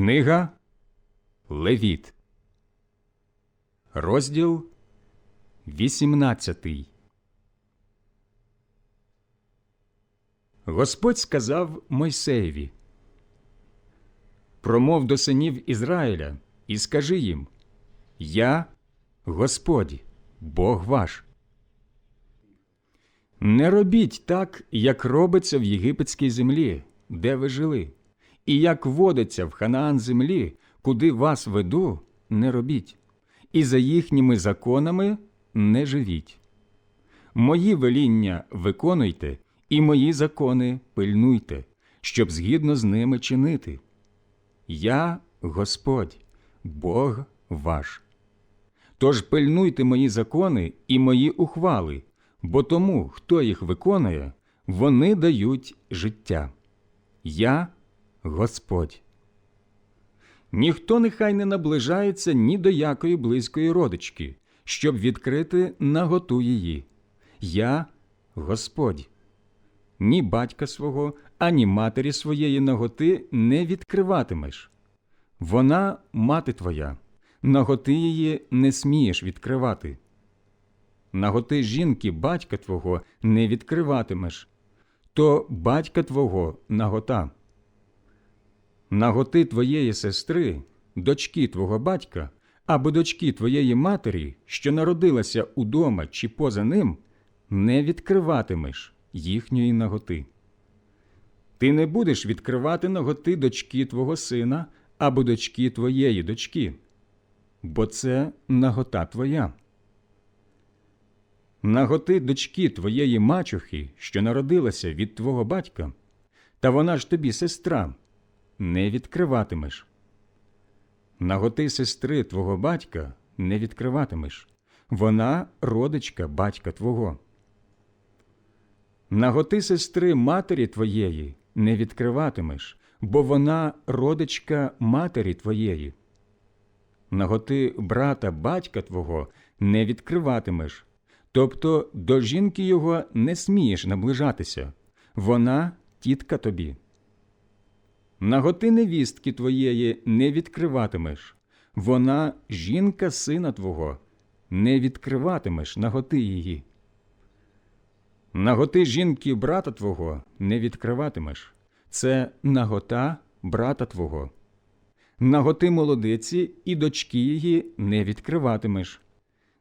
Книга Левіт, розділ 18. Господь сказав Мойсеєві: Промов до синів Ізраїля і скажи їм: Я Господь, Бог ваш. Не робіть так, як робиться в єгипетській землі, де ви жили, і як водиться в Ханаан землі, куди вас веду, не робіть, і за їхніми законами не живіть. Мої веління виконуйте, і мої закони пильнуйте, щоб згідно з ними чинити. Я Господь, Бог ваш. Тож пильнуйте мої закони і мої ухвали, бо тому, хто їх виконує, вони дають життя. Я Господь. Ніхто нехай не наближається ні до якої близької родички, щоб відкрити наготу її. Я Господь. Ні батька свого, ані матері своєї наготи не відкриватимеш. Вона мати твоя, наготи її не смієш відкривати. Наготи жінки батька твого не відкриватимеш, то батька твого нагота. Наготи твоєї сестри, дочки твого батька або дочки твоєї матері, що народилася удома чи поза ним, не відкриватимеш їхньої наготи. Ти не будеш відкривати наготи дочки твого сина або дочки твоєї дочки, бо це нагота твоя. Наготи дочки твоєї мачухи, що народилася від твого батька, та вона ж тобі сестра, не відкриватимеш. Наготи сестри твого батька не відкриватимеш, вона родичка батька твого. Наготи сестри матері твоєї не відкриватимеш, бо вона родичка матері твоєї. Наготи брата батька твого не відкриватимеш, тобто до жінки його не смієш наближатися, вона тітка тобі. Наготи невістки твоєї не відкриватимеш, вона жінка сина твого, не відкриватимеш наготи її. Наготи жінки брата твого не відкриватимеш, це нагота брата твого. Наготи молодиці і дочки її не відкриватимеш.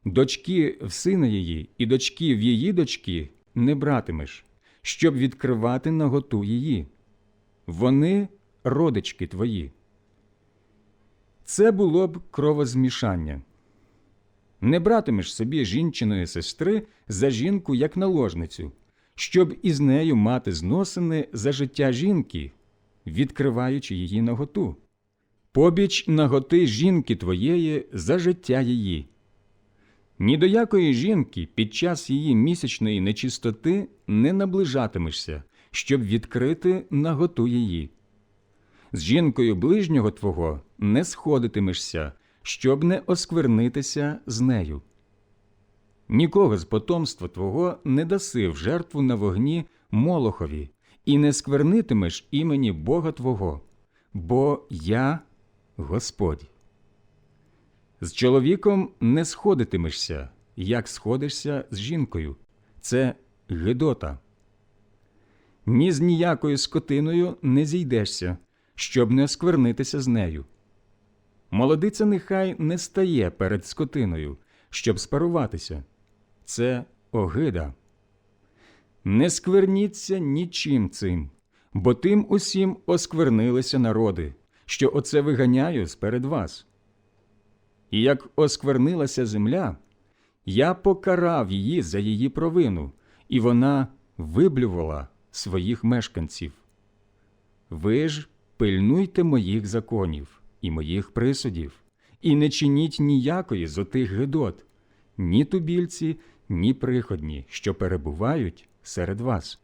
Дочки в сина її і дочки в її дочки не братимеш, щоб відкривати наготу її. Вони родички твої. Це було б кровозмішання. Не братимеш собі жінчиної сестри за жінку як наложницю, щоб із нею мати зносини за життя жінки, відкриваючи її наготу. Побіч наготи жінки твоєї за життя її. Ні до якої жінки під час її місячної нечистоти не наближатимешся, щоб відкрити наготу її. З жінкою ближнього твого не сходитимешся, щоб не осквернитися з нею. Нікого з потомства твого не даси в жертву на вогні Молохові, і не сквернитимеш імені Бога Твого, бо я Господь. З чоловіком не сходитимешся, як сходишся з жінкою. Це Гедота. Ні з ніякою скотиною не зійдешся, щоб не осквернитися з нею. Молодиця нехай не стає перед скотиною, щоб спаруватися. Це огида. Не скверніться нічим цим, бо тим усім осквернилися народи, що оце виганяю сперед вас. І як осквернилася земля, я покарав її за її провину, і вона виблювала своїх мешканців. Ви ж пильнуйте моїх законів і моїх присудів, і не чиніть ніякої з отих гидот, ні тубільці, ні приходні, що перебувають серед вас.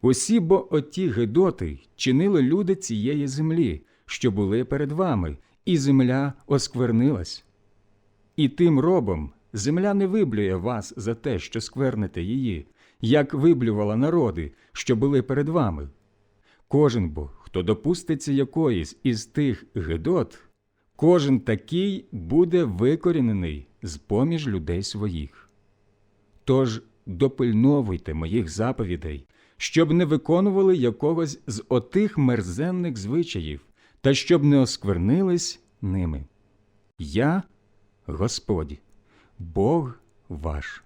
Усі бо оті гидоти чинили люди цієї землі, що були перед вами, і земля осквернилась. І тим робом земля не виблює вас за те, що скверните її, як виблювала народи, що були перед вами. Кожен бо, хто допуститься якоїсь із тих гидот, кожен такий буде викорінений з поміж людей своїх. Тож допильновуйте моїх заповідей, щоб не виконували якогось з отих мерзенних звичаїв, та щоб не осквернились ними. Я Господь, Бог ваш.